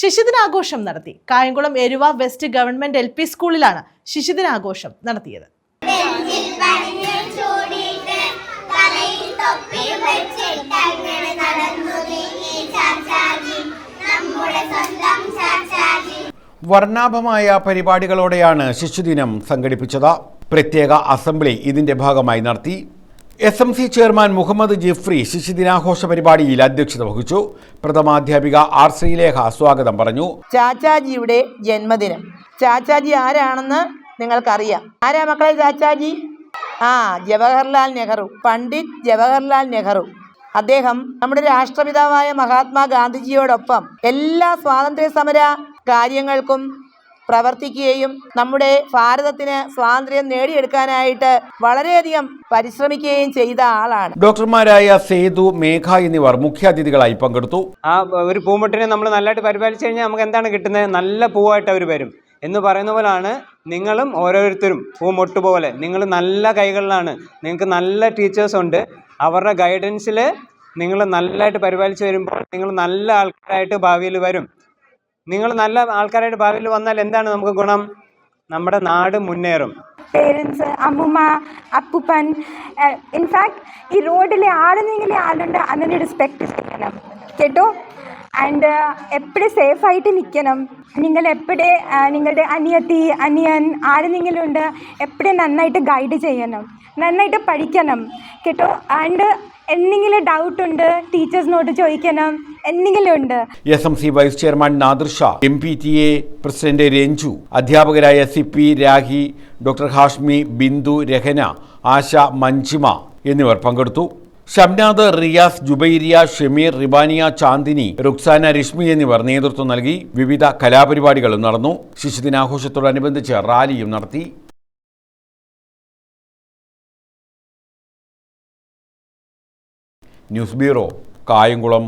ശിശുദിനാഘോഷം നടത്തി. Kayamkulam Eruva west government L P സ്കൂളിലാണ് ശിശുദിനാഘോഷം നടത്തിയത്. വർണാഭമായ പരിപാടികളോടെയാണ് ശിശുദിനം സംഘടിപ്പിച്ചത്. പ്രത്യേക അസംബ്ലി ഇതിന്റെ ഭാഗമായി നടത്തി. S M C chairman Muhammad Jifri ശിശുദിനാഘോഷ പരിപാടിയിൽ അധ്യക്ഷത വഹിച്ചു. പ്രഥമാധ്യാപിക ആർ ശ്രീലേഖ സ്വാഗതം പറഞ്ഞു. ചാച്ചാജിയുടെ ജന്മദിനം. ചാച്ചാജി ആരാണെന്ന് നിങ്ങൾക്കറിയാം. ആരാ മക്കളെ ചാച്ചാജി? ആ ജവഹർലാൽ നെഹ്റു പണ്ഡിറ്റ് ജവഹർലാൽ നെഹ്റു. അദ്ദേഹം നമ്മുടെ രാഷ്ട്രപിതാവായ മഹാത്മാഗാന്ധിജിയോടൊപ്പം എല്ലാ സ്വാതന്ത്ര്യ സമര കാര്യങ്ങൾക്കും പ്രവർത്തിക്കുകയും നമ്മുടെ ഭാരതത്തിന് സ്വാതന്ത്ര്യം നേടിയെടുക്കാനായിട്ട് വളരെയധികം പരിശ്രമിക്കുകയും ചെയ്ത ആളാണ്. ഡോക്ടർമാരായ സേതു മേഘ എന്നിവർ മുഖ്യാതിഥികളായി പങ്കെടുത്തു. ആ ഒരു പൂമുട്ടിനെ നമ്മൾ നല്ലതായിട്ട് പരിപാലിച്ചു കഴിഞ്ഞാൽ നമുക്ക് എന്താണ് കിട്ടുന്നത്? നല്ല പൂവായിട്ട് അവർ വരും. എന്ന് പറയുന്ന പോലാണ് നിങ്ങളും ഓരോരുത്തരും പൂമൊട്ട് പോലെ. നിങ്ങൾ നല്ല കൈകളിലാണ്. നിങ്ങൾക്ക് നല്ല ടീച്ചേഴ്സ് ഉണ്ട്. അവരുടെ ഗൈഡൻസിൽ നിങ്ങൾ നല്ലതായിട്ട് പരിപാലിച്ച് വരുമ്പോൾ നിങ്ങൾ നല്ല ആൾക്കാരായിട്ട് ഭാവിയിൽ വരും. നിങ്ങൾ നല്ല ആൾക്കാരായിട്ട് ഭാവിയിൽ വന്നാൽ എന്താണ് നമുക്ക് ഗുണം? നമ്മുടെ നാട് മുന്നേറും. പേരൻസ് അമ്മുമ്മ അപ്പുപ്പൻ ഇൻഫാക്ട് ഈ റോഡിൽ ആടുന്നെങ്കിൽ ആളുണ്ട് അതിനെ റെസ്പെക്ട് ചെയ്യണം കേട്ടോ? ആൻഡ് എപ്പോഴും സേഫായിട്ട് നിൽക്കണം നിങ്ങൾ എപ്പോഴും നിങ്ങളുടെ അനിയത്തി അനിയൻ ആരെന്നെങ്കിലും ഉണ്ട് എപ്പോഴും നന്നായിട്ട് ഗൈഡ് ചെയ്യണം? നന്നായിട്ട് പഠിക്കണം. കേട്ടോ? ആൻഡ് എന്തെങ്കിലും ഡൗട്ട് ഉണ്ട് ടീച്ചേഴ്സിനോട് ചോദിക്കണം. S M C vice chairman Nadirsha M P T A president Ranju അധ്യാപകരായ C P Rahi doctor Hashmi Bindu Rahana Asha Manjima എന്നിവർ പങ്കെടുത്തു. ഷംനാദ് റിയാസ് ജുബൈരിയ ഷമീർ റിബാനിയ ചാന്ദിനി റുക്സാന രശ്മി എന്നിവർ നേതൃത്വം നൽകി വിവിധ കലാപരിപാടികളും നടന്നു. ശിശുദിനാഘോഷത്തോടനുബന്ധിച്ച് റാലിയും നടത്തി. News bureau Kayamkulam.